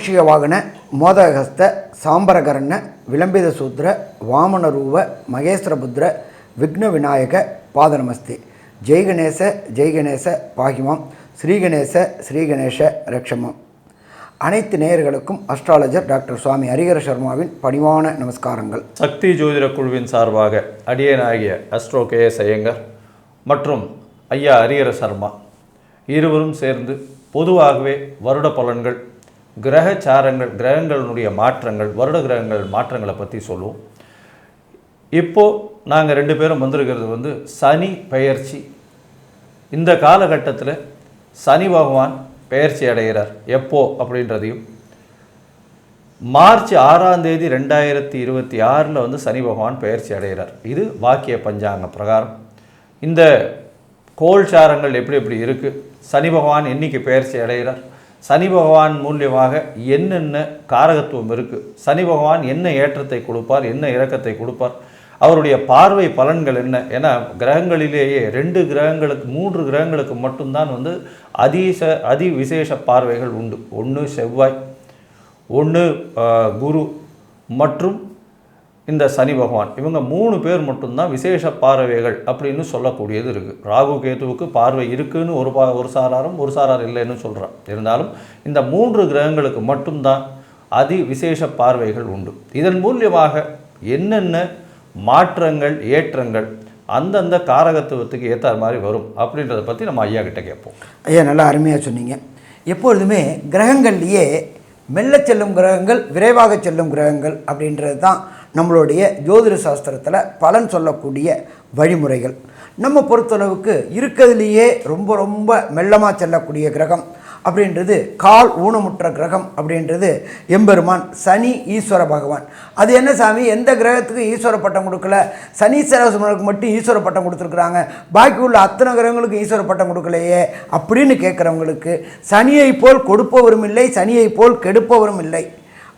மூஷிக வாகன மோதகஸ்த சாம்பரகரண விளம்பித சூத்திர வாமனரூப மகேஸ்வரபுத்திர விக்ன விநாயக பாதநமஸ்தே ஜெய்கணேச ஜெய்கணேச பாகிமாம். ஸ்ரீகணேச ஸ்ரீகணேச ரக்ஷமம். அனைத்து நேயர்களுக்கும் அஸ்ட்ராலஜர் டாக்டர் சுவாமி ஹரிகர சர்மாவின் பணிவான நமஸ்காரங்கள். சக்தி ஜோதிட குழுவின் சார்பாக அடியனாகிய அஸ்ட்ரோ கே எஸ் ஐயங்கர் மற்றும் ஐயா ஹரிஹர சர்மா இருவரும் சேர்ந்து பொதுவாகவே வருட பலன்கள் கிரக சாரங்கள் கிரகங்களினுடைய மாற்றங்கள் வருட கிரகங்கள் மாற்றங்களை பற்றி சொல்லுவோம். இப்போது நாங்கள் ரெண்டு பேரும் வந்திருக்கிறது வந்து சனி பெயர்ச்சி. இந்த காலகட்டத்தில் சனி பகவான் பெயர்ச்சி அடைகிறார். எப்போ அப்படின்றதையும். மார்ச் ஆறாம் தேதி ரெண்டாயிரத்தி இருபத்தி ஆறில் வந்து சனி பகவான் பெயர்ச்சி அடைகிறார். இது வாக்கிய பஞ்சாங்க பிரகாரம். இந்த கோல்சாரங்கள் எப்படி எப்படி இருக்குது சனி பகவான் என்றைக்கு பெயர்ச்சி அடைகிறார்? சனி பகவான் மூலியமாக என்னென்ன காரகத்துவம் இருக்குது சனி பகவான் என்ன ஏற்றத்தை கொடுப்பார்? என்ன இறக்கத்தை கொடுப்பார்? அவருடைய பார்வை பலன்கள் என்ன? ஏன்னா கிரகங்களிலேயே ரெண்டு கிரகங்களுக்கு மூன்று கிரகங்களுக்கு மட்டும்தான் வந்து அதிச அதி விசேஷ பார்வைகள் உண்டு. ஒன்று செவ்வாய் ஒன்று குரு மற்றும் இந்த சனி பகவான். இவங்க மூணு பேர் மட்டும்தான் விசேஷ பார்வைகள் அப்படின்னு சொல்லக்கூடியது இருக்குது ராகு கேதுவுக்கு பார்வை இருக்குன்னு ஒரு பா ஒரு சாராரும் ஒரு சாரார் இல்லைன்னு சொல்கிறான் இருந்தாலும் இந்த மூன்று கிரகங்களுக்கு மட்டும்தான் அதி விசேஷ பார்வைகள் உண்டு. இதன் மூலியமாக என்னென்ன மாற்றங்கள் ஏற்றங்கள் அந்தந்த காரகத்துவத்துக்கு ஏற்ற மாதிரி வரும் அப்படின்றத பற்றி நம்ம ஐயா கிட்ட கேட்போம். ஐயா நல்லா அருமையாக சொன்னீங்க. எப்பொழுதுமே கிரகங்கள்லேயே மெல்ல செல்லும் கிரகங்கள் விரைவாக செல்லும் கிரகங்கள் அப்படின்றது தான் நம்மளுடைய ஜோதிட சாஸ்திரத்தில் பலன் சொல்லக்கூடிய வழிமுறைகள். நம்ம பொறுத்தளவுக்கு இருக்கிறதுலேயே ரொம்ப ரொம்ப மெல்லமாக செல்லக்கூடிய கிரகம் அப்படின்றது கால் ஊனமுற்ற கிரகம் அப்படின்றது எம்பெருமான் சனி ஈஸ்வர பகவான். அது என்ன சாமி? எந்த கிரகத்துக்கு ஈஸ்வர பட்டம் கொடுக்கல? சனீஸ்வரசுமனுக்கு மட்டும் ஈஸ்வர பட்டம் கொடுத்துருக்குறாங்க. பாக்கி உள்ள அத்தனை கிரகங்களுக்கு ஈஸ்வர பட்டம் கொடுக்கலையே அப்படின்னு கேட்குறவங்களுக்கு சனியை போல் கொடுப்பவரும் இல்லை சனியை போல் கெடுப்பவரும் இல்லை.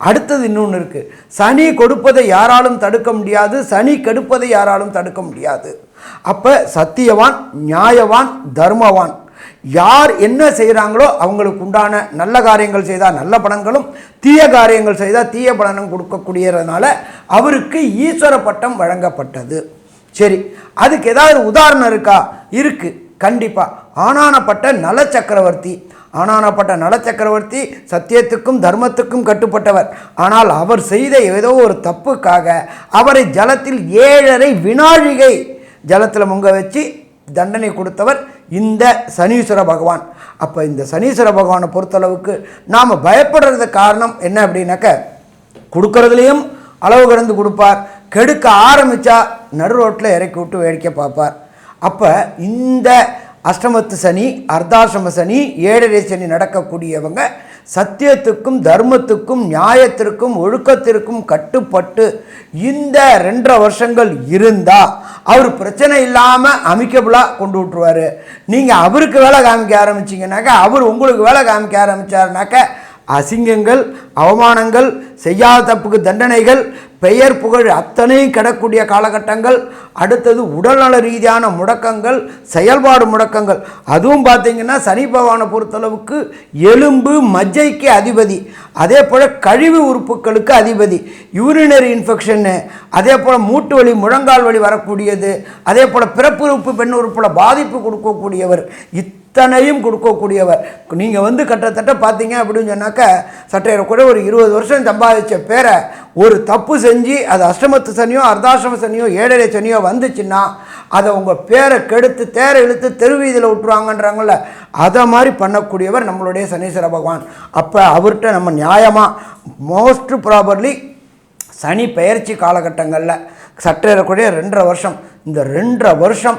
அடுத்தது இன்னொன்று இருக்குது சனி கொடுப்பதை யாராலும் தடுக்க முடியாது சனி கெடுப்பதை யாராலும் தடுக்க முடியாது. அப்போ சத்தியவான் நியாயவான் தர்மவான். யார் என்ன செய்கிறாங்களோ அவங்களுக்கு உண்டான நல்ல காரியங்கள் செய்தால் நல்ல பலன்களும் தீய காரியங்கள் செய்தால் தீய பலனும் கொடுக்கக்கூடியதுனால அவருக்கு ஈஸ்வர பட்டம் வழங்கப்பட்டது. சரி அதுக்கு ஏதாவது உதாரணம் இருக்கா? இருக்குது கண்டிப்பாக ஆனானப்பட்ட நல சக்கரவர்த்தி ஆனானப்பட்ட நல சக்கரவர்த்தி சத்தியத்துக்கும் தர்மத்துக்கும் கட்டுப்பட்டவர். ஆனால் அவர் செய்த ஏதோ ஒரு தப்புக்காக அவரை ஜலத்தில் ஏழரை வினாழிகை ஜலத்தில் முங்க வச்சு தண்டனை கொடுத்தவர் இந்த சனீஸ்வர பகவான். அப்போ இந்த சனீஸ்வர பகவானை பொறுத்தளவுக்கு நாம் பயப்படுறது காரணம் என்ன அப்படின்னாக்க கொடுக்கறதுலேயும் அளவு கடந்து கொடுப்பார். கெடுக்க ஆரம்பித்தா நடு ரோட்டில் இறக்கி விட்டு வேடிக்கை பார்ப்பார். அப்போ இந்த அஷ்டமத்து சனி அர்த்தாசிரம சனி ஏழரை சனி நடக்கக்கூடியவங்க சத்தியத்துக்கும் தர்மத்துக்கும் நியாயத்திற்கும் ஒழுக்கத்திற்கும் கட்டுப்பட்டு இந்த ரெண்டரை வருஷங்கள் இருந்தால் அவர் பிரச்சனை இல்லாமல் அமிக்கபுளாக கொண்டு விட்ருவார் நீங்கள் அவருக்கு வேலை காமிக்க ஆரம்பிச்சிங்கனாக்கா அவர் உங்களுக்கு வேலை காமிக்க ஆரம்பித்தாருனாக்கா அசிங்கங்கள் அவமானங்கள் செய்யாத தப்புக்கு தண்டனைகள் பெயர் புகழ் அத்தனையும் கிடக்கூடிய காலகட்டங்கள் அடுத்தது உடல்நல ரீதியான முடக்கங்கள் செயல்பாடு முடக்கங்கள். அதுவும் பார்த்திங்கன்னா சனி பகவானை பொறுத்தளவுக்கு எலும்பு மஜ்ஜைக்கு அதிபதி. அதே போல் கழிவு உறுப்புகளுக்கு அதிபதி. யூரினரி இன்ஃபெக்ஷன்னு அதே போல் மூட்டு வலி முழங்கால் வலி வரக்கூடியது. அதே போல் பிறப்பு உறுப்பு பெண் உறுப்பில் பாதிப்பு கொடுக்கக்கூடியவர். இத் இத்தனையும் கொடுக்கக்கூடியவர். நீங்கள் வந்து கிட்டத்தட்ட பார்த்தீங்க அப்படின்னு சொன்னாக்க சட்டையரை கூட ஒரு இருபது வருஷம் சம்பாதிச்ச பேரை ஒரு தப்பு செஞ்சு அது அஷ்டமத்து சனியோ அர்த்தாசிரம சனியோ ஏழரை சனியோ வந்துச்சுன்னா அதை உங்கள் பேரை கெடுத்து தேரை இழுத்து தெருவீதியில் விட்டுருவாங்கன்றாங்கள அதை மாதிரி பண்ணக்கூடியவர் நம்மளுடைய சனீஸ்வர பகவான். அப்போ அவர்கிட்ட நம்ம நியாயமாக மோஸ்ட் ப்ராபர்லி சனி பெயர்ச்சி காலகட்டங்களில் சற்றேறக்கூடிய ரெண்டரை வருஷம். இந்த ரெண்டரை வருஷம்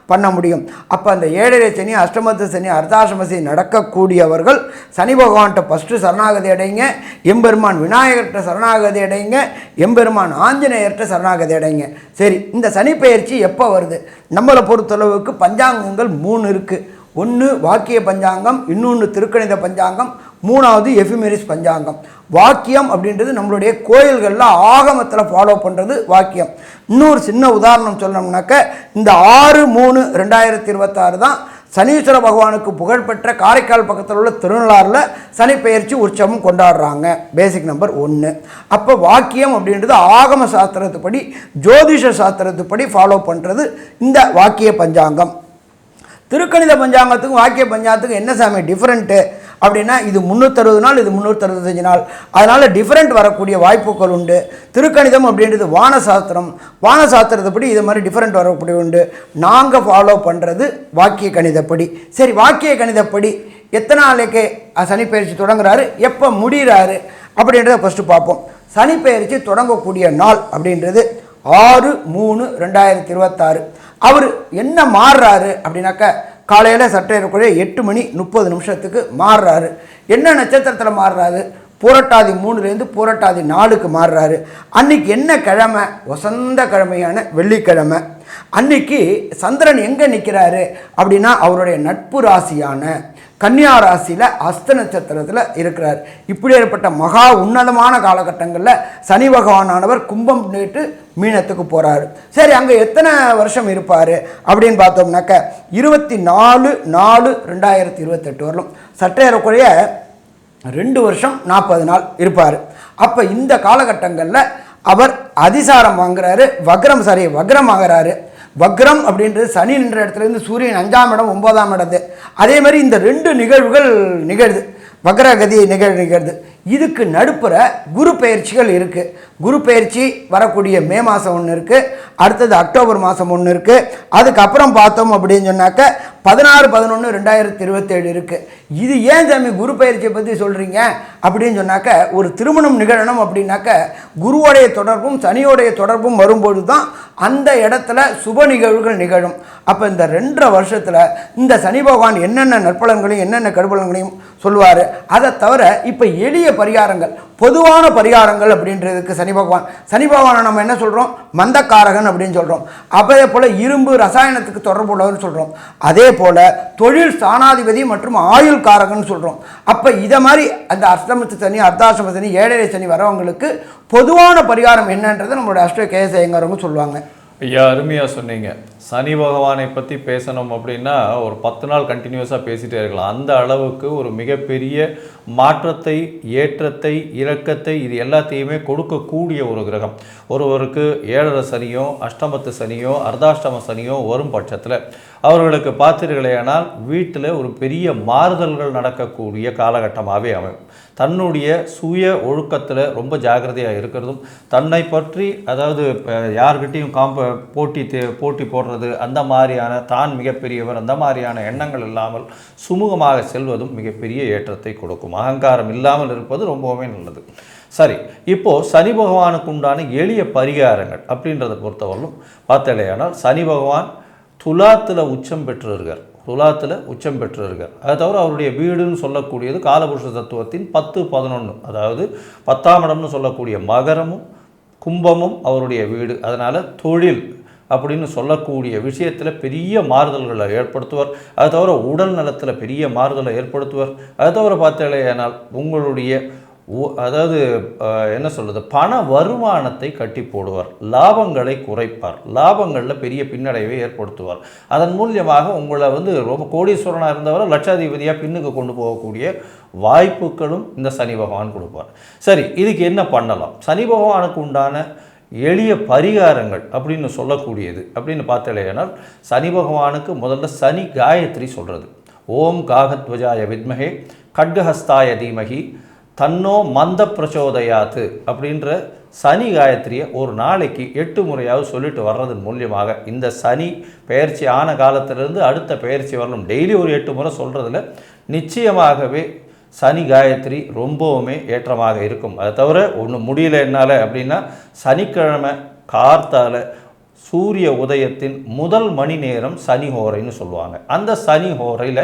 பண்ண முடியும். அப்போ அந்த ஏழரை சனி அஷ்டமத்து சனி அர்த்தாசிரம சனி நடக்கக்கூடியவர்கள் சனி பகவான்கிட்ட ஃபஸ்ட்டு சரணாகதி அடைங்க. எம்பெருமான் விநாயகர்கிட்ட சரணாகதி அடைங்க. எம்பெருமான் ஆஞ்சநேயர்கிட்ட சரணாகதி அடைங்க. சரி இந்த சனி பயிற்சி எப்போ வருது? நம்மளை பொறுத்தளவுக்கு பஞ்சாங்கங்கள் மூணு இருக்குது ஒன்று வாக்கிய பஞ்சாங்கம் இன்னொன்று திருக்கணித பஞ்சாங்கம் மூணாவது எஃபிமெரிஸ் பஞ்சாங்கம். வாக்கியம் அப்படின்றது நம்மளுடைய கோயில்களில் ஆகமத்தில் ஃபாலோ பண்ணுறது வாக்கியம். இன்னொரு சின்ன உதாரணம் சொல்லணும்னாக்க இந்த ஆறு மூணு ரெண்டாயிரத்தி இருபத்தாறு தான் சனீஸ்வர பகவானுக்கு புகழ்பெற்ற காரைக்கால் பக்கத்தில் உள்ள திருநள்ளாறில் சனி பெயர்ச்சி உற்சவம் கொண்டாடுறாங்க. பேசிக் நம்பர் ஒன்று அப்போ வாக்கியம் அப்படின்றது ஆகம சாஸ்திரத்துப்படி ஜோதிஷ சாஸ்திரத்துப்படி ஃபாலோ பண்ணுறது இந்த வாக்கிய பஞ்சாங்கம். திருக்கணித பஞ்சாங்கத்துக்கும் வாக்கிய பஞ்சாங்கத்துக்கும் என்ன சாமி டிஃப்ரெண்ட்டு அப்படின்னா இது முந்நூற்றறுபது நாள் இது முந்நூற்றறுபத்தஞ்சு நாள். அதனால் டிஃப்ரெண்ட் வரக்கூடிய வாய்ப்புகள் உண்டு. திருக்கணிதம் அப்படின்றது வானசாஸ்திரம். வானசாஸ்திரத்தைப்படி இது மாதிரி டிஃப்ரெண்ட் வரக்கூடிய உண்டு. நாங்கள் ஃபாலோ பண்ணுறது வாக்கிய கணிதப்படி. சரி வாக்கிய கணிதப்படி எத்தனை நாளைக்கு சனிப்பயிற்சி தொடங்குறாரு? எப்போ முடிகிறாரு அப்படின்றத ஃபஸ்ட்டு பார்ப்போம். சனிப்பெயர்ச்சி தொடங்கக்கூடிய நாள் அப்படின்றது ஆறு மூணு ரெண்டாயிரத்தி இருபத்தாறு. அவர் என்ன மாறுறாரு அப்படின்னாக்க காலையில் சட்டையறக்குள்ளே எட்டு மணி முப்பது நிமிஷத்துக்கு மாறுறாரு. என்ன நட்சத்திரத்தில் மாறுறாரு? பூரட்டாதி மூணுலேருந்து பூரட்டாதி நாலுக்கு மாறுறாரு. அன்னைக்கு என்ன கிழமை? வசந்த கிழமையான வெள்ளிக்கிழமை. அன்னைக்கு சந்திரன் எங்கே நிற்கிறாரு அப்படின்னா அவருடைய நட்பு ராசியான கன்னியா ராசியில் அஸ்த நட்சத்திரத்தில் இருக்கிறார். இப்படி ஏற்பட்ட மகா உன்னதமான காலகட்டங்களில் சனி பகவானானவர் கும்பம் நேற்று மீனத்துக்கு போகிறாரு சரி அங்கே எத்தனை வருஷம் இருப்பார் அப்படின்னு பார்த்தோம்னாக்க இருபத்தி நாலு நாலு ரெண்டாயிரத்தி இருபத்தெட்டு வரலும் சற்றேறக்குறைய ரெண்டு வருஷம் நாற்பது நாள் இருப்பார். அப்போ இந்த காலகட்டங்களில் அவர் அதிசாரம் வாங்குறாரு வக்ரம் சாரி வக்ரம் ஆகிறாரு வக்ரம் அப்படின்றது சனி நின்ற இடத்துல இருந்து சூரியன் அஞ்சாம் இடம் ஒன்பதாம் இடத்து. அதே மாதிரி இந்த ரெண்டு நிகழ்வுகள் நிகழுது. வக்ரகதி நிகழ் நிகழ்து. இதுக்கு நடுப்புற குரு பயிற்சிகள் இருக்குது குரு பயிற்சி வரக்கூடிய மே மாதம் ஒன்று இருக்குது அடுத்தது அக்டோபர் மாதம் ஒன்று இருக்குது அதுக்கப்புறம் பார்த்தோம் அப்படின்னு சொன்னாக்க பதினாறு பதினொன்று ரெண்டாயிரத்தி இருபத்தேழு இருக்குது இது ஏன் சாமி குரு பயிற்சியை பற்றி சொல்கிறீங்க அப்படின்னு சொன்னாக்க ஒரு திருமணம் நிகழணும் அப்படின்னாக்க குருவோடைய தொடர்பும் சனியோடைய தொடர்பும் வரும்பொழுது தான் அந்த இடத்துல சுப நிகழ்வுகள் நிகழும். அப்போ இந்த ரெண்டரை வருஷத்தில் இந்த சனி பகவான் என்னென்ன நற்பலன்களையும் என்னென்ன கடுபலன்களையும் சொல்லுவார்? அதை தவிர இப்போ எளிய பரிகாரங்கள் பொதுவான பரிகாரங்கள் அப்படின்றதுக்கு சனி பகவான் சனி பகவானை நம்ம என்ன சொல்கிறோம் மந்தக்காரகன் அப்படின்னு சொல்கிறோம் அதே போல் இரும்பு ரசாயனத்துக்கு தொடர்புள்ளவர்னு சொல்கிறோம் அதே போல் தொழில் ஸ்தானாதிபதி மற்றும் ஆயுள் காரகன் சொல்கிறோம் அப்போ இதை மாதிரி அந்த அஷ்டமத்து சனி அர்த்தாசிரம சனி ஏழரை சனி வரவங்களுக்கு பொதுவான பரிகாரம் என்னன்றதை நம்மளோட அஷ்ட கேசயங்கிறவங்க சொல்லுவாங்க. ஐயா அருமையாக சொன்னீங்க. சனி பகவானை பற்றி பேசணும் அப்படின்னா ஒரு பத்து நாள் கண்டினியூஸாக பேசிகிட்டே இருக்கலாம். அந்த அளவுக்கு ஒரு மிகப்பெரிய மாற்றத்தை ஏற்றத்தை இறக்கத்தை இது எல்லாத்தையுமே கொடுக்கக்கூடிய ஒரு கிரகம். ஒருவருக்கு ஏழரை சனியோ அஷ்டமத்து சனியோ அர்த்தாஷ்டம சனியோ வரும் பட்சத்தில் அவர்களுக்கு பார்த்தீர்களேயானால் வீட்டில் ஒரு பெரிய மாறுதல்கள் நடக்கக்கூடிய காலகட்டமாகவே அமையும். தன்னுடைய சுய ஒழுக்கத்தில் ரொம்ப ஜாக்கிரதையாக இருக்கிறதும் தன்னை பற்றி அதாவது யார்கிட்டையும் காம்ப போட்டி தே- போட்டி போடுறது அந்த மாதிரியான தான் மிகப்பெரியவர் அந்த மாதிரியான எண்ணங்கள் இல்லாமல் சுமூகமாக செல்வதும் மிகப்பெரிய ஏற்றத்தை கொடுக்கும். அகங்காரம் இல்லாமல் இருப்பது ரொம்பவுமே நல்லது. சரி இப்போது சனி பகவானுக்கு உண்டான எளிய பரிகாரங்கள் அப்படின்றத பொறுத்தவரையிலும் பார்த்தலையானால் சனி பகவான் துலாத்தில் உச்சம் பெற்றிருக்கார் துலாத்தில் உச்சம் பெற்றிருக்கார் அதை தவிர அவருடைய வீடுன்னு சொல்லக்கூடியது காலபுருஷ தத்துவத்தின் பத்து பதினொன்று அதாவது பத்தாம் இடம்னு சொல்லக்கூடிய மகரமும் கும்பமும் அவருடைய வீடு. அதனால் தொழில் அப்படின்னு சொல்லக்கூடிய விஷயத்தில் பெரிய மாறுதல்களை ஏற்படுத்துவார். அது தவிர உடல் நலத்தில் பெரிய மாறுதலை ஏற்படுத்துவார். அது தவிர பார்த்தீங்களேனால் உங்களுடைய அதாவது என்ன சொல்கிறது பண வருமானத்தை கட்டி போடுவார். லாபங்களை குறைப்பார். லாபங்களில் பெரிய பின்னடைவை ஏற்படுத்துவார். அதன் மூலியமாக உங்களை வந்து ரொம்ப கோடீஸ்வரனாக இருந்தவரை லட்சாதிபதியாக பின்னுக்கு கொண்டு போகக்கூடிய வாய்ப்புகளும் இந்த சனி பகவான் கொடுப்பார். சரி இதுக்கு என்ன பண்ணலாம்? சனி பகவானுக்கு உண்டான எளிய பரிகாரங்கள் அப்படின்னு சொல்லக்கூடியது. அப்படின்னு பார்த்தலையானால் சனி பகவானுக்கு முதல்ல சனி காயத்ரி சொல்கிறது ஓம் காகத்வஜாய வித்மகே கட்கஹஸ்தாய தீமகி தன்னோ மந்த பிரச்சோதயாத்து அப்படின்ற சனி காயத்ரியை ஒரு நாளைக்கு எட்டு முறையாவது சொல்லிட்டு வர்றதன் மூலியமாக இந்த சனி பயிற்சி ஆன காலத்திலிருந்து அடுத்த பயிற்சி வரணும். டெய்லி ஒரு எட்டு முறை சொல்கிறதுல நிச்சயமாகவே சனி காயத்ரி ரொம்பவுமே ஏற்றமாக இருக்கும். அதை தவிர ஒன்று முடியல என்னால் அப்படின்னா சனிக்கிழமை கார்த்தால் சூரிய உதயத்தின் முதல் மணி நேரம் சனி ஹோரைன்னு சொல்லுவாங்க. அந்த சனி ஹோரையில்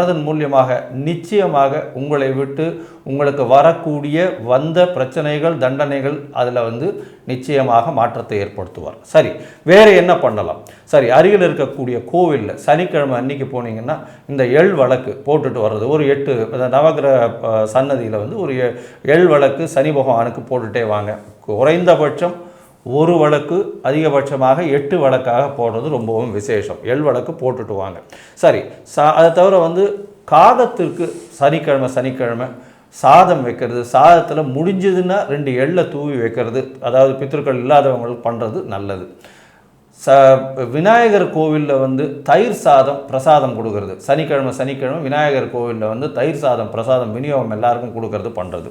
பண்ணுறதன் மூலியமாக நிச்சயமாக உங்களை விட்டு உங்களுக்கு வரக்கூடிய வந்த பிரச்சனைகள் தண்டனைகள் அதில் வந்து நிச்சயமாக மாற்றத்தை ஏற்படுத்துவார். சரி வேறு என்ன பண்ணலாம்? சரி அருகில் இருக்கக்கூடிய கோவிலில் சனிக்கிழமை அன்னைக்கு போனீங்கன்னா இந்த எள் வழக்கு போட்டுட்டு வர்றது. ஒரு எட்டு நவகிரக சன்னதியில் வந்து ஒரு எ- எள் வழக்கு சனி பகவானுக்கு போட்டுட்டே வாங்க. குறைந்தபட்சம் ஒரு வழக்கு அதிகபட்சமாக எட்டு வழக்காக போடுறது ரொம்பவும் விசேஷம். எள் வழக்கு போட்டுட்டு வாங்க. சரி சா அதை தவிர வந்து காகத்திற்கு சனிக்கிழமை சனிக்கிழமை சாதம் வைக்கிறது சாதத்தில் முடிஞ்சதுன்னா ரெண்டு எள்ளை தூவி வைக்கிறது அதாவது பித்திருக்கள் இல்லாதவங்களுக்கு பண்ணுறது நல்லது. ச விநாயகர் கோவிலில் வந்து தயிர் சாதம் பிரசாதம் கொடுக்கறது. சனிக்கிழமை சனிக்கிழமை விநாயகர் கோவிலில் வந்து தயிர் சாதம் பிரசாதம் விநியோகம் எல்லாருக்கும் கொடுக்கறது பண்ணுறது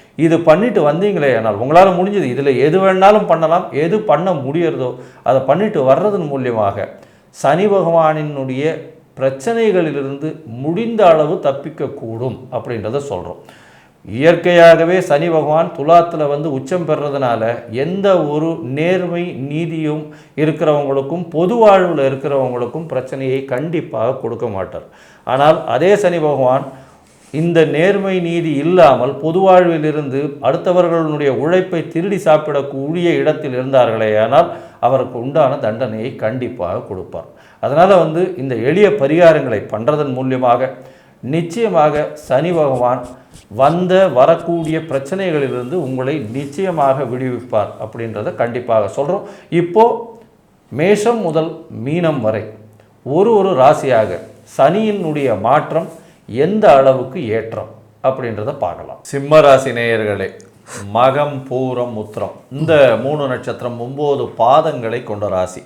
இது பண்ணிட்டு வந்தீங்களே ஆனால் உங்களால் முடிஞ்சது. இதில் எது வேணாலும் பண்ணலாம். எது பண்ண முடியறதோ அதை பண்ணிட்டு வர்றதன் மூலியமாக சனி பகவானினுடைய பிரச்சனைகளிலிருந்து முடிந்த அளவு தப்பிக்கக்கூடும் அப்படின்றத சொல்கிறோம் இயற்கையாகவே சனி பகவான் துலாத்தில் வந்து உச்சம் பெறதுனால எந்த ஒரு நேர்மை நீதியும் இருக்கிறவங்களுக்கும் பொது வாழ்வில் இருக்கிறவங்களுக்கும் பிரச்சனையை கண்டிப்பாக கொடுக்க மாட்டார். ஆனால் அதே சனி பகவான் இந்த நேர்மை நீதி இல்லாமல் பொதுவாழ்வில் இருந்து அடுத்தவர்களுடைய உழைப்பை திருடி சாப்பிடக்கூடிய இடத்தில் இருந்தார்களே ஆனால் அவருக்கு உண்டான தண்டனையை கண்டிப்பாக கொடுப்பார். அதனால் வந்து இந்த எளிய பரிகாரங்களை பண்ணுறதன் மூலியமாக நிச்சயமாக சனி பகவான் வந்த வரக்கூடிய பிரச்சனைகளிலிருந்து உங்களை நிச்சயமாக விடுவிப்பார் அப்படின்றத கண்டிப்பாக சொல்கிறோம் இப்போது மேஷம் முதல் மீனம் வரை ஒரு ஒரு ராசியாக சனியினுடைய மாற்றம் எந்த அளவுக்கு ஏற்றம் அப்படின்றத பார்க்கலாம். சிம்ம ராசி நேயர்களே மகம் பூரம் உத்திரம். இந்த மூணு நட்சத்திரம் ஒம்பது பாதங்களை கொண்ட ராசி.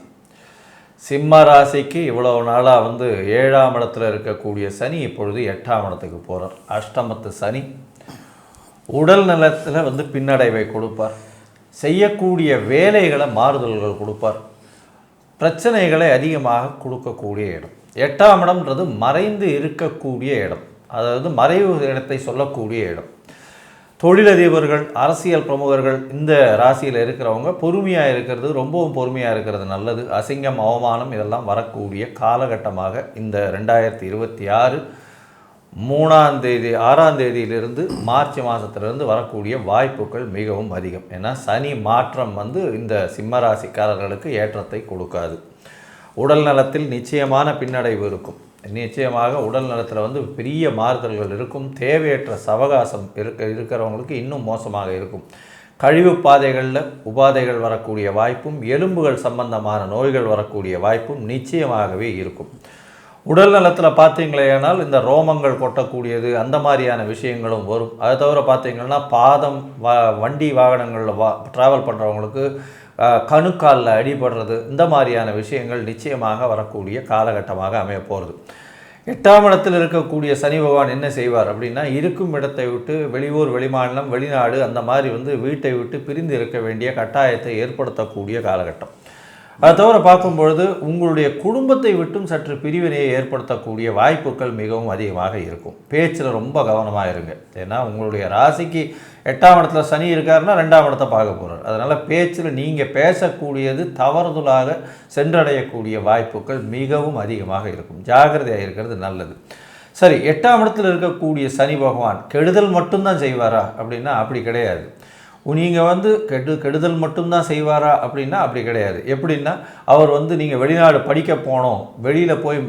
சிம்ம ராசிக்கு இவ்வளவு நாளாக வந்து ஏழாம் இடத்துல இருக்கக்கூடிய சனி இப்பொழுது எட்டாம் இடத்துக்கு போகிறார் அஷ்டமத்து சனி உடல் நலத்தில் வந்து பின்னடைவை கொடுப்பார். செய்யக்கூடிய வேலைகளை மாறுதல்கள் கொடுப்பார். பிரச்சனைகளை அதிகமாக கொடுக்கக்கூடிய இடம். எட்டாம் இடம்ன்றது மறைந்து இருக்கக்கூடிய இடம். அதாவது மறைவு இடத்தை சொல்லக்கூடிய இடம். தொழிலதிபர்கள் அரசியல் பிரமுகர்கள் இந்த ராசியில் இருக்கிறவங்க பொறுமையாக இருக்கிறது ரொம்பவும் பொறுமையாக இருக்கிறது நல்லது. அசிங்கம் அவமானம் இதெல்லாம் வரக்கூடிய காலகட்டமாக இந்த ரெண்டாயிரத்தி இருபத்தி ஆறு மூணாம் தேதி ஆறாம் தேதியிலிருந்து மார்ச் மாதத்திலிருந்து வரக்கூடிய வாய்ப்புகள் மிகவும் அதிகம். ஏன்னா சனி மாற்றம் வந்து இந்த சிம்ம ராசிக்காரர்களுக்கு ஏற்றத்தை கொடுக்காது. உடல் நலத்தில் நிச்சயமான பின்னடைவு இருக்கும். நிச்சயமாக உடல் நலத்தில் வந்து பெரிய மாறுதல்கள் இருக்கும். தேவையற்ற சவகாசம் இருக்க இருக்கிறவங்களுக்கு இன்னும் மோசமாக இருக்கும். கழிவு பாதைகளில் உபாதைகள் வரக்கூடிய வாய்ப்பும் எலும்புகள் சம்பந்தமான நோய்கள் வரக்கூடிய வாய்ப்பும் நிச்சயமாகவே இருக்கும். உடல் நலத்தில் பார்த்தீங்களேனால் இந்த ரோமங்கள் கொட்டக்கூடியது அந்த மாதிரியான விஷயங்களும் வரும். அதை தவிர பார்த்தீங்கன்னா பாதம் வ வண்டி வாகனங்களில் வா ட்ராவல் பண்ணுறவங்களுக்கு கணுக்காலில் அடிபடுறது இந்த மாதிரியான விஷயங்கள் நிச்சயமாக வரக்கூடிய காலகட்டமாக அமைய போகிறது எட்டாம் இடத்தில் இருக்கக்கூடிய சனி பகவான் என்ன செய்வார் அப்படின்னா இருக்கும் இடத்தை விட்டு வெளியூர் வெளிமாநிலம் வெளிநாடு அந்த மாதிரி வந்து வீட்டை விட்டு பிரிந்து இருக்க வேண்டிய கட்டாயத்தை ஏற்படுத்தக்கூடிய காலகட்டம். அதை தவிர பார்க்கும்பொழுது உங்களுடைய குடும்பத்தை விட்டும் சற்று பிரிவினையை ஏற்படுத்தக்கூடிய வாய்ப்புகள் மிகவும் அதிகமாக இருக்கும். பேச்சில் ரொம்ப கவனமாக இருங்க. ஏன்னா உங்களுடைய ராசிக்கு எட்டாம் இடத்துல சனி இருக்காருன்னா ரெண்டாம் இடத்த பார்க்க போகிறார் அதனால் பேச்சில் நீங்கள் பேசக்கூடியது தவறுதலாக சென்றடையக்கூடிய வாய்ப்புகள் மிகவும் அதிகமாக இருக்கும். ஜாகிரதையாக இருக்கிறது நல்லது. சரி எட்டாம் இடத்துல இருக்கக்கூடிய சனி பகவான் கெடுதல் மட்டும்தான் செய்வாரா? அப்படின்னா அப்படி கிடையாது. நீங்கள் வந்து கெடு கெடுதல் மட்டும்தான் செய்வாரா அப்படின்னா அப்படி கிடையாது. எப்படின்னா அவர் வந்து நீங்கள் வெளிநாடு படிக்க போனோம். வெளியில் போய்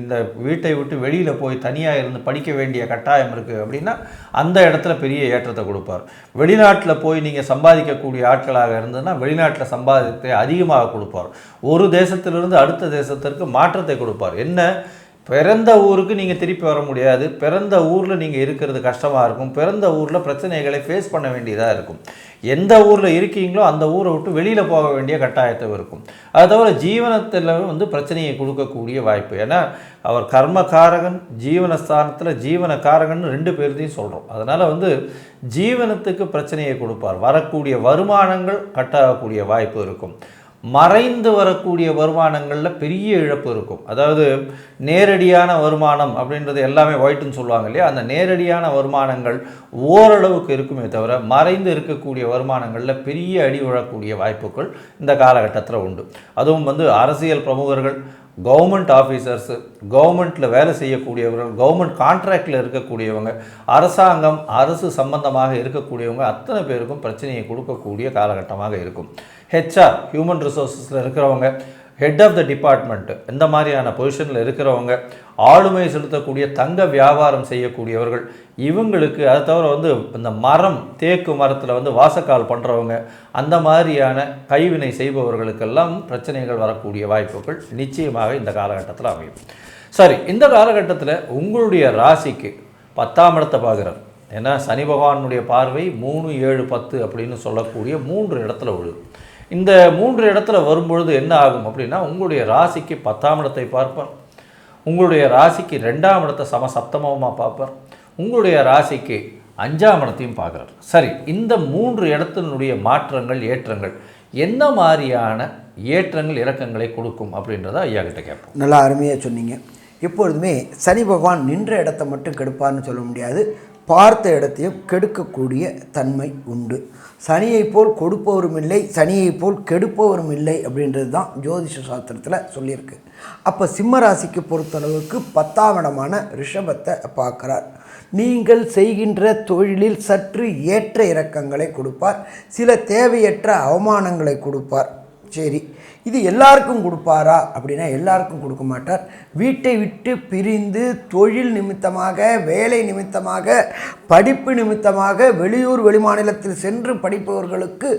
இந்த வீட்டை விட்டு வெளியில் போய் தனியாக இருந்து படிக்க வேண்டிய கட்டாயம் இருக்குது அப்படின்னா அந்த இடத்துல பெரிய ஏற்றத்தை கொடுப்பார். வெளிநாட்டில் போய் நீங்கள் சம்பாதிக்கக்கூடிய ஆட்களாக இருந்ததுன்னா வெளிநாட்டில் சம்பாதித்தை அதிகமாக கொடுப்பார். ஒரு தேசத்திலிருந்து அடுத்த தேசத்திற்கு மாற்றத்தை கொடுப்பார். என்ன? பிறந்த ஊருக்கு நீங்கள் திருப்பி வர முடியாது. பிறந்த ஊரில் நீங்கள் இருக்கிறது கஷ்டமாக இருக்கும். பிறந்த ஊரில் பிரச்சனைகளை ஃபேஸ் பண்ண வேண்டியதாக இருக்கும். எந்த ஊரில் இருக்கீங்களோ அந்த ஊரை விட்டு வெளியில் போக வேண்டிய கட்டாயத்தை இருக்கும். அது தவிர ஜீவனத்தில் வந்து பிரச்சனையை கொடுக்கக்கூடிய வாய்ப்பு. ஏன்னா அவர் கர்மகாரகன் ஜீவனஸ்தானத்தில் ஜீவனக்காரகன் ரெண்டு பேர்த்தையும் சொல்கிறோம் அதனால் வந்து ஜீவனத்துக்கு பிரச்சனையை கொடுப்பார். வரக்கூடிய வருமானங்கள் கட்டாகக்கூடிய வாய்ப்பு இருக்கும். மறைந்து வரக்கூடிய வருமானங்களில் பெரிய இழப்பு இருக்கும். அதாவது நேரடியான வருமானம் அப்படின்றது எல்லாமே ஒயிட்டுன்னு சொல்லுவாங்க இல்லையா? அந்த நேரடியான வருமானங்கள் ஓரளவுக்கு இருக்குமே தவிர மறைந்து இருக்கக்கூடிய வருமானங்களில் பெரிய அடி விழக்கூடிய வாய்ப்புகள் இந்த காலகட்டத்தில் உண்டு. அதுவும் வந்து அரசியல் பிரமுகர்கள் கவர்மெண்ட் ஆஃபீஸர்ஸு கவர்மெண்ட்டில் வேலை செய்யக்கூடியவர்கள் கவர்மெண்ட் கான்ட்ராக்டில் இருக்கக்கூடியவங்க அரசாங்கம் அரசு சம்பந்தமாக இருக்கக்கூடியவங்க அத்தனை பேருக்கும் பிரச்சனையை கொடுக்கக்கூடிய காலகட்டமாக இருக்கும். ஹெச்ஆர் ஹியூமன் ரிசோர்ஸஸில் இருக்கிறவங்க ஹெட் ஆஃப் த டிபார்ட்மெண்ட் இந்த மாதிரியான பொசிஷனில் இருக்கிறவங்க ஆளுமை செலுத்தக்கூடிய தங்க வியாபாரம் செய்யக்கூடியவர்கள் இவங்களுக்கு அதை தவிர வந்து இந்த மரம் தேக்கு மரத்தில் வந்து வாசக்கால் பண்ணுறவங்க அந்த மாதிரியான கைவினை செய்பவர்களுக்கெல்லாம் பிரச்சனைகள் வரக்கூடிய வாய்ப்புகள் நிச்சயமாக இந்த காலகட்டத்தில் அமையும். சரி இந்த காலகட்டத்தில் உங்களுடைய ராசிக்கு பத்தாம் இடத்தை பார்க்குறார். ஏன்னா சனி பகவானுடைய பார்வை மூணு ஏழு பத்து அப்படின்னு சொல்லக்கூடிய மூன்று இடத்துல விழுது. இந்த மூன்று இடத்துல வரும்பொழுது என்ன ஆகும் அப்படின்னா உங்களுடைய ராசிக்கு பத்தாம் இடத்தை பார்ப்பார். உங்களுடைய ராசிக்கு ரெண்டாம் இடத்தை சம சப்தமமாக பார்ப்பார். உங்களுடைய ராசிக்கு அஞ்சாம் இடத்தையும் பார்க்குறார். சரி இந்த மூன்று இடத்தினுடைய மாற்றங்கள் ஏற்றங்கள் என்ன மாதிரியான ஏற்றங்கள் இறக்கங்களை கொடுக்கும் அப்படின்றத ஐயா கிட்ட கேட்போம். நல்லா அருமையாக சொன்னீங்க. எப்பொழுதுமே சனி பகவான் நின்ற இடத்த மட்டும் கெடுப்பார்னு சொல்ல முடியாது. பார்த்த இடத்தையும் கெடுக்கக்கூடிய தன்மை உண்டு. சனியை போல் கொடுப்பவரும் இல்லை சனியை போல் கெடுப்பவரும் இல்லை அப்படின்றது தான் ஜோதிஷ சாஸ்திரத்தில் சொல்லியிருக்கு. அப்போ சிம்ம ராசிக்கு பொறுத்தளவுக்கு பத்தாம் இடமான ரிஷபத்தை பார்க்குறார். நீங்கள் செய்கின்ற தொழிலில் சற்று ஏற்ற இறக்கங்களை கொடுப்பார். சில தேவையற்ற அவமானங்களை கொடுப்பார். சரி இது எல்லாருக்கும் கொடுப்பாரா? அப்படின்னா எல்லாருக்கும் கொடுக்க மாட்டார். வீட்டை விட்டு பிரிந்து தொழில் நிமித்தமாக வேலை நிமித்தமாக படிப்பு நிமித்தமாக வெளியூர் வெளிமாநிலத்தில் சென்று படிப்பவர்களுக்கு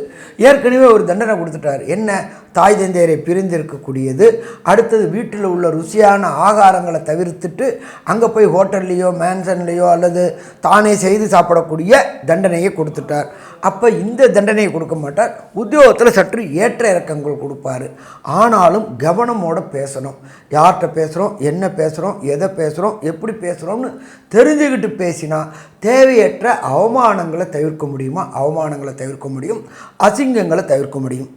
ஏற்கனவே ஒரு தண்டனை கொடுத்துட்டார். என்ன? தாய் தந்தையரை பிரிந்து இருக்கக்கூடியது அடுத்தது வீட்டில் உள்ள ருசியான ஆகாரங்களை தவிர்த்துட்டு அங்கே போய் ஹோட்டல்லையோ மேன்சன்லேயோ அல்லது தானே செய்து சாப்பிடக்கூடிய தண்டனையை கொடுத்துட்டார். அப்போ இந்த தண்டனையை கொடுக்க மாட்டார். உத்தியோகத்தில் சற்று ஏற்ற இறக்கங்கள் கொடுப்பாரு. ஆனாலும் கவனமோட பேசணும். யார்கிட்ட பேசுகிறோம் என்ன பேசுகிறோம் எதை பேசுகிறோம் எப்படி பேசுகிறோம்னு தெரிஞ்சுக்கிட்டு பேசினா தேவையற்ற அவமானங்களை தவிர்க்க முடியுமா? அவமானங்களை தவிர்க்க முடியும். அசிங்கங்களை தவிர்க்க முடியும்.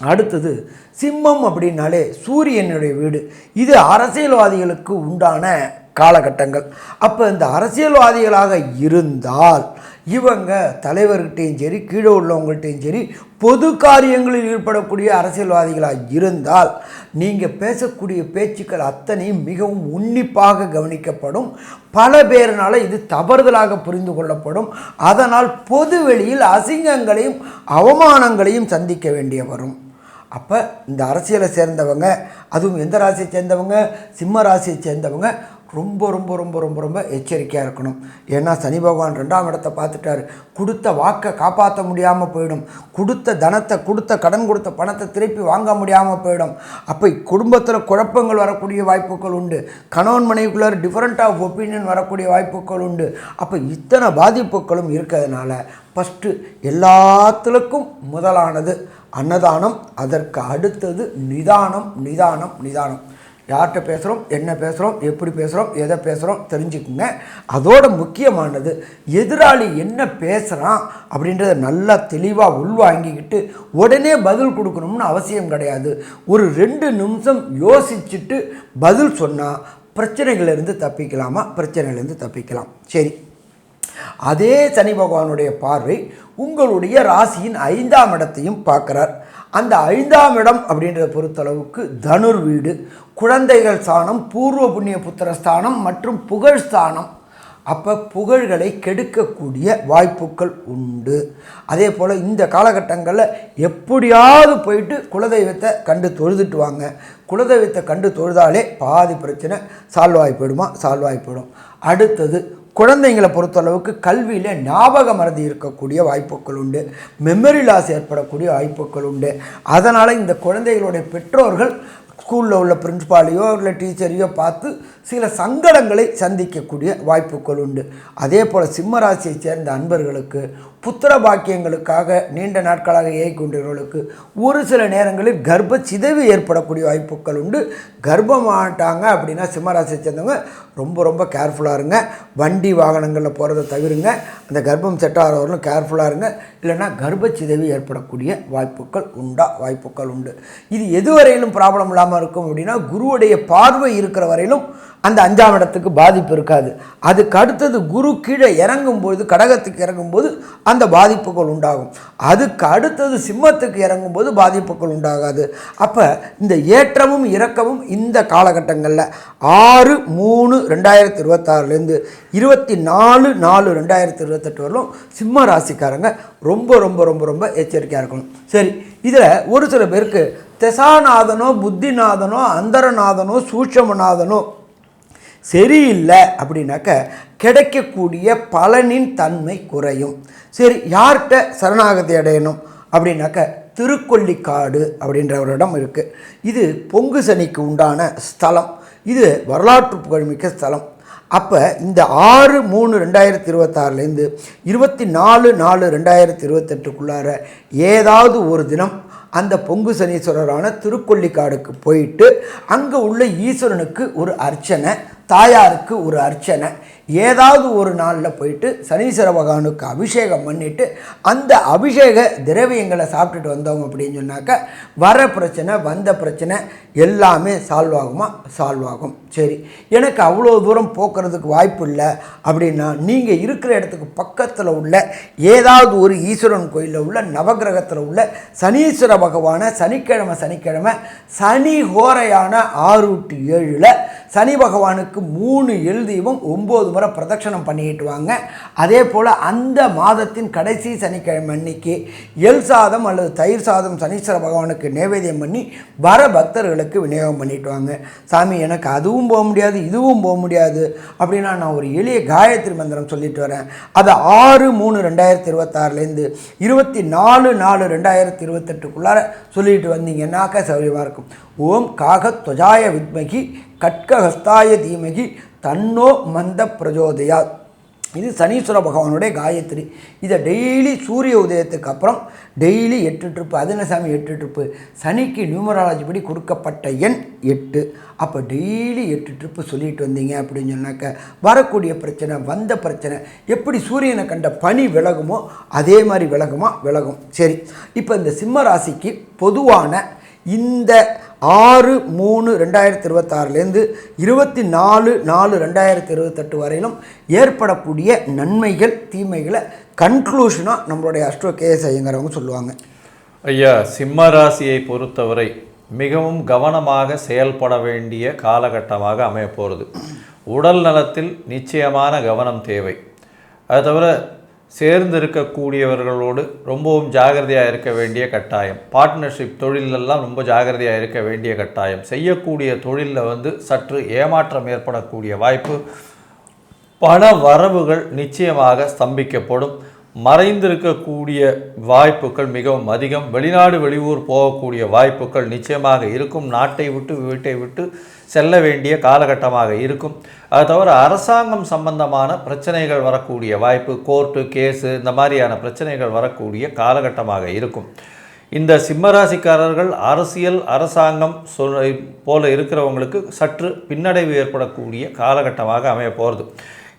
அடுத்தது சிம்மம் அப்படின்னாலே சூரியனுடைய வீடு. இது அரசியல்வாதிகளுக்கு உண்டான காலகட்டங்கள். அப்போ இந்த அரசியல்வாதிகளாக இருந்தால் இவங்க தலைவர்கிட்டையும் சரி கீழே உள்ளவங்கள்ட்டையும் சரி பொது காரியங்களில் ஈடுபடக்கூடிய அரசியல்வாதிகளாக இருந்தால் நீங்கள் பேசக்கூடிய பேச்சுக்கள் அத்தனையும் மிகவும் உன்னிப்பாக கவனிக்கப்படும். பல பேரினால் இது தவறுதலாக புரிந்து கொள்ளப்படும். அதனால் பொது வெளியில் அசிங்கங்களையும் அவமானங்களையும் சந்திக்க வேண்டிய வரும். அப்போ இந்த அரசியலை சேர்ந்தவங்க அதுவும் எந்த ராசியை சேர்ந்தவங்க சிம்ம ராசியை சேர்ந்தவங்க ரொம்ப ரொம்ப ரொம்ப ரொம்ப ரொம்ப எச்சரிக்கையாக இருக்கணும். ஏன்னா சனி பகவான் ரெண்டாம் இடத்த பார்த்துட்டாரு. கொடுத்த வாக்கை காப்பாற்ற முடியாமல் போயிடும். கொடுத்த தனத்தை கொடுத்த கடன் கொடுத்த பணத்தை திருப்பி வாங்க முடியாமல் போயிடும். அப்போ குடும்பத்தில் குழப்பங்கள் வரக்கூடிய வாய்ப்புகள் உண்டு. கணவன் மனைவிக்குள்ளார் டிஃப்ரெண்ட் ஆஃப் ஒப்பீனியன் வரக்கூடிய வாய்ப்புகள் உண்டு. அப்போ இத்தனை பாதிப்புகளும் இருக்கிறதுனால ஃபஸ்ட்டு எல்லாத்துலக்கும் முதலானது அன்னதானம் அதற்கு அடுத்தது நிதானம் நிதானம் நிதானம். யார்கிட்ட பேசுகிறோம் என்ன பேசுகிறோம் எப்படி பேசுகிறோம் எதை பேசுகிறோம் தெரிஞ்சுக்குங்க. அதோட முக்கியமானது எதிராளி என்ன பேசுகிறான் அப்படின்றத நல்லா தெளிவாக உள்வாங்கிக்கிட்டு உடனே பதில் கொடுக்கணும்னு அவசியம் கிடையாது. ஒரு ரெண்டு நிமிஷம் யோசிச்சுட்டு பதில் சொன்னால் பிரச்சனைகளிலிருந்து தப்பிக்கலாமா? பிரச்சனையிலேருந்து தப்பிக்கலாம். சரி. அதே சனி பகவானுடைய பார்வை உங்களுடைய ராசியின் ஐந்தாம் இடத்தையும் பார்க்குறார். அந்த ஐந்தாம் இடம் அப்படின்றத பொறுத்தளவுக்கு தனுர் வீடு குழந்தைகள் ஸ்தானம் பூர்வ புண்ணிய புத்திர ஸ்தானம் மற்றும் புகழ் ஸ்தானம். அப்போ புகழ்களை கெடுக்கக்கூடிய வாய்ப்புகள் உண்டு. அதே போல் இந்த காலகட்டங்களில் எப்படியாவது போயிட்டு குலதெய்வத்தை கண்டு தொழுதுட்டு வாங்க. குலதெய்வத்தை கண்டு தொழுதாலே பாதி பிரச்சனை சால்வ் ஆகி போயிடுமா? சால்வ் ஆகி போயிடும். அடுத்தது குழந்தைங்களை பொறுத்தளவுக்கு கல்வியில் ஞாபக மறதி இருக்கக்கூடிய வாய்ப்புகள் உண்டு. மெமரி லாஸ் ஏற்படக்கூடிய வாய்ப்புகள் உண்டு. அதனால் இந்த குழந்தைகளுடைய பெற்றோர்கள் ஸ்கூலில் உள்ள பிரின்ஸ்பாலையோ இல்லை டீச்சரையோ பார்த்து சில சங்கடங்களை சந்திக்கக்கூடிய வாய்ப்புகள் உண்டு. அதே போல் சிம்மராசியை சேர்ந்த அன்பர்களுக்கு புத்திர பாக்கியங்களுக்காக நீண்ட நாட்களாக ஏகிக்கொண்டவர்களுக்கு ஒரு சில நேரங்களில் கர்ப்ப சிதைவு ஏற்படக்கூடிய வாய்ப்புகள் உண்டு. கர்ப்பமாட்டாங்க அப்படின்னா சிம்மராசியை சேர்ந்தவங்க ரொம்ப ரொம்ப கேர்ஃபுல்லாக இருங்க. வண்டி வாகனங்களில் போகிறத தவிருங்க. அந்த கர்ப்பம் செட் ஆகிறவர்களும் கேர்ஃபுல்லாக இருங்க. இல்லைன்னா கர்ப்ப சிதைவு ஏற்படக்கூடிய வாய்ப்புகள் உண்டா? வாய்ப்புகள் உண்டு. இது எதுவரையிலும் ப்ராப்ளம் இல்லாமல் இருக்கும் அப்படின்னா குருவுடைய பார்வை இருக்கிற வரையிலும் அந்த அஞ்சாம் இடத்துக்கு பாதிப்பு இருக்காது. அதுக்கு அடுத்தது குரு கீழே இறங்கும்போது கடகத்துக்கு இறங்கும்போது அந்த பாதிப்புகள் உண்டாகும். அதுக்கு அடுத்தது சிம்மத்துக்கு இறங்கும்போது பாதிப்புகள் உண்டாகாது. அப்போ இந்த ஏற்றமும் இறக்கமும் இந்த காலகட்டங்களில் ஆறு மூணு ரெண்டாயிரத்தி இருபத்தாறுலேருந்து இருபத்தி நாலு நாலு ரெண்டாயிரத்தி இருபத்தெட்டு வரலும் சிம்ம ராசிக்காரங்க ரொம்ப ரொம்ப ரொம்ப ரொம்ப எச்சரிக்கையாக இருக்கணும். சரி இதில் ஒரு சில பேருக்கு தெசாநாதனோ புத்திநாதனோ அந்தரநாதனோ சூட்சமநாதனோ சரியில்லை அப்படின்னாக்க கிடைக்கக்கூடிய பலனின் தன்மை குறையும். சரி யார்கிட்ட சரணாகதி அடையணும் அப்படின்னாக்க திருக்கொல்லிக்காடு அப்படின்ற ஒரு இடம் இருக்குது இது பொங்கு சனிக்கு உண்டான ஸ்தலம். இது வரலாற்று புகழ்மிக்க ஸ்தலம். அப்போ இந்த ஆறு மூணு ரெண்டாயிரத்தி இருபத்தாறுலேருந்து இருபத்தி நாலு நாலு ரெண்டாயிரத்தி இருபத்தெட்டுக்குள்ளார ஏதாவது ஒரு தினம் அந்த பொங்கு சனீஸ்வரரான திருக்கொல்லிக்காடுக்கு போயிட்டு அங்கே உள்ள ஈஸ்வரனுக்கு ஒரு அர்ச்சனை தாயாருக்கு ஒரு அர்ச்சனை. ஏதாவது ஒரு நாளில் போயிட்டு சனீஸ்வர பகவானுக்கு அபிஷேகம் பண்ணிவிட்டு அந்த அபிஷேக திரவியங்களை சாப்பிட்டுட்டு வந்தோம் அப்படின்னு சொன்னாக்க வர பிரச்சனை வந்த பிரச்சனை எல்லாமே சால்வ் ஆகுமா? சால்வ் ஆகும். சரி. எனக்கு அவ்வளோ தூரம் போக்குறதுக்கு வாய்ப்பு இல்லை அப்படின்னா நீங்கள் இருக்கிற இடத்துக்கு பக்கத்தில் உள்ள ஏதாவது ஒரு ஈஸ்வரன் கோயிலில் உள்ள நவகிரகத்தில் உள்ள சனீஸ்வர பகவானை சனிக்கிழமை சனிக்கிழமை சனி ஹோரையான ஆறு டு ஏழில் சனி பகவானுக்கு மூணு எழுதியும் ஒம்பது முறை பிரதட்சணம் பண்ணிட்டு வாங்க. அதே போல் அந்த மாதத்தின் கடைசி சனிக்கிழமை அன்னைக்கு எல் சாதம் அல்லது தயிர் சாதம் சனீஸ்வர பகவானுக்கு நைவேத்தியம் பண்ணி வர பக்தர்களுக்கு விநியோகம் பண்ணிட்டு வாங்க. சாமி எனக்கு அதுவும் போக முடியாது இதுவும் போக முடியாது அப்படின்னா நான் ஒரு எளிய காயத்ரி மந்திரம் சொல்லிட்டு வரேன். அது ஆறு மூணு ரெண்டாயிரத்தி இருபத்தாறுலேருந்து இருபத்தி நாலு நாலு ரெண்டாயிரத்தி இருபத்தெட்டுக்குள்ளார சொல்லிட்டு வந்தீங்கன்னாக்கா சௌரியமாக இருக்கும். ஓம் காகத்வஜாய வித்மகி கட்கஹஸ்தாய தீமகி தன்னோ மந்த பிரஜோதயா இது சனீஸ்வர பகவானுடைய காயத்ரி. இதை டெய்லி சூரிய உதயத்துக்கு அப்புறம் டெய்லி எட்டு ட்ரிப்பு அதினசாமி எட்டு ட்ரிப்பு சனிக்கு நியூமராலஜி படி கொடுக்கப்பட்ட எண் எட்டு. அப்போ டெய்லி எட்டு ட்ரிப்பு சொல்லிட்டு வந்தீங்க அப்படின்னு சொன்னாக்க வரக்கூடிய பிரச்சனை வந்த பிரச்சனை எப்படி சூரியனை கண்ட பனி விலகுமோ அதே மாதிரி விலகுமா? விலகும். சரி இப்போ இந்த சிம்ம ராசிக்கு பொதுவான இந்த ஆறு மூணு ரெண்டாயிரத்தி இருபத்தாறுலேருந்து இருபத்தி நாலு நாலு ரெண்டாயிரத்தி இருபத்தெட்டு வரையிலும் ஏற்படக்கூடிய நன்மைகள் தீமைகளை கன்க்ளூஷனாக நம்மளுடைய அஸ்ட்ரோ கேஎஸ் ஐயங்கிறவங்க சொல்லுவாங்க. ஐயா சிம்ம ராசியை பொறுத்தவரை மிகவும் கவனமாக செயல்பட வேண்டிய காலகட்டமாக அமையப்போகிறது உடல் நலத்தில் நிச்சயமான கவனம் தேவை. அது தவிர சேர்ந்து இருக்கக்கூடியவர்களோடு ரொம்பவும் ஜாகிரதையாக இருக்க வேண்டிய கட்டாயம். பார்ட்னர்ஷிப் தொழிலெல்லாம் ரொம்ப ஜாகிரதையாக இருக்க வேண்டிய கட்டாயம். செய்யக்கூடிய தொழிலில் வந்து சற்று ஏமாற்றம் ஏற்படக்கூடிய வாய்ப்பு பண வரவுகள் நிச்சயமாக ஸ்தம்பிக்கப்படும். மறைந்திருக்கக்கூடிய வாய்ப்புகள் மிகவும் அதிகம். வெளிநாடு வெளியூர் போகக்கூடிய வாய்ப்புகள் நிச்சயமாக இருக்கும். நாட்டை விட்டு வீட்டை விட்டு செல்ல வேண்டிய காலகட்டமாக இருக்கும். அது தவிர அரசாங்கம் சம்பந்தமான பிரச்சனைகள் வரக்கூடிய வாய்ப்பு கோர்ட்டு கேஸு இந்த மாதிரியான பிரச்சனைகள் வரக்கூடிய காலகட்டமாக இருக்கும். இந்த சிம்மராசிக்காரர்கள் அரசியல் அரசாங்கம் சொல் போல இருக்கிறவங்களுக்கு சற்று பின்னடைவு ஏற்படக்கூடிய காலகட்டமாக அமைய போகிறது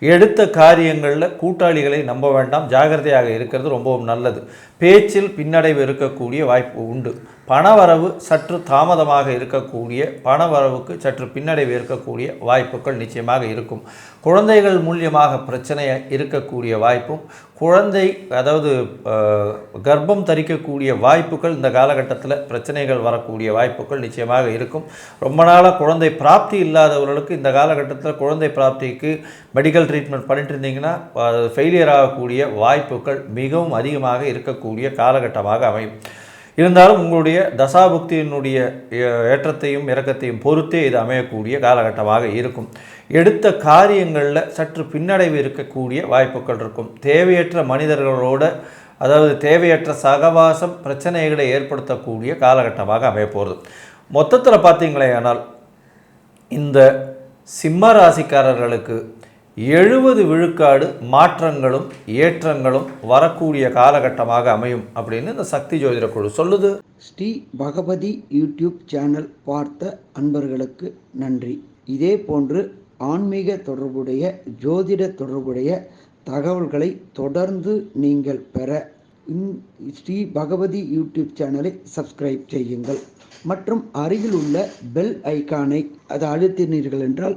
எடுத்த காரியங்களில் கூட்டாளிகளை நம்ப வேண்டாம் ஜாகிரதையாக இருக்கிறது ரொம்பவும் நல்லது. பேச்சில் பின்னடைவு இருக்கக்கூடிய வாய்ப்பு உண்டு. பணவரவு சற்று தாமதமாக இருக்கக்கூடிய பணவரவுக்கு சற்று பின்னடைவு இருக்கக்கூடிய வாய்ப்புகள் நிச்சயமாக இருக்கும். குழந்தைகள் மூலியமாக பிரச்சனை இருக்கக்கூடிய வாய்ப்பும் குழந்தை அதாவது கர்ப்பம் தரிக்கக்கூடிய வாய்ப்புகள் இந்த காலகட்டத்தில் பிரச்சனைகள் வரக்கூடிய வாய்ப்புகள் நிச்சயமாக இருக்கும். ரொம்ப நாளாக குழந்தை பிராப்தி இல்லாதவர்களுக்கு இந்த காலகட்டத்தில் குழந்தை பிராப்திக்கு மெடிக்கல் ட்ரீட்மெண்ட் பண்ணிட்டு இருந்தீங்கன்னா ஃபெயிலியர் ஆகக்கூடிய வாய்ப்புகள் மிகவும் அதிகமாக இருக்கக்கூடிய காலகட்டமாக அமையும். இருந்தாலும் உங்களுடைய தசாபுக்தியினுடைய ஏ- ஏற்றத்தையும் இறக்கத்தையும் பொறுத்தே இது அமையக்கூடிய காலகட்டமாக இருக்கும். எடுத்த காரியங்களில் சற்று பின்னடைவு இருக்கக்கூடிய வாய்ப்புகள் இருக்கும். தேவையற்ற மனிதர்களோட அதாவது தேவையற்ற சகவாசம் பிரச்சனைகளை ஏற்படுத்தக்கூடிய காலகட்டமாக அமையப்போகிறது மொத்தத்தில் பார்த்தீங்களே ஆனால் இந்த சிம்ம ராசிக்காரர்களுக்கு எழுபது விழுக்காடு மாற்றங்களும் ஏற்றங்களும் வரக்கூடிய காலகட்டமாக அமையும் அப்படின்னு இந்த சக்தி ஜோதிட குழு சொல்லுது. ஸ்ரீ பகவதி யூடியூப் சேனல் பார்த்த அன்பர்களுக்கு நன்றி. இதே போன்று ஆன்மீக தொடர்புடைய ஜோதிட தொடர்புடைய தகவல்களை தொடர்ந்து நீங்கள் பெற ஸ்ரீ பகவதி யூடியூப் சேனலை சப்ஸ்கிரைப் செய்யுங்கள். மற்றும் அருகில் உள்ள பெல் ஐகானை அதை அழுத்தினீர்கள் என்றால்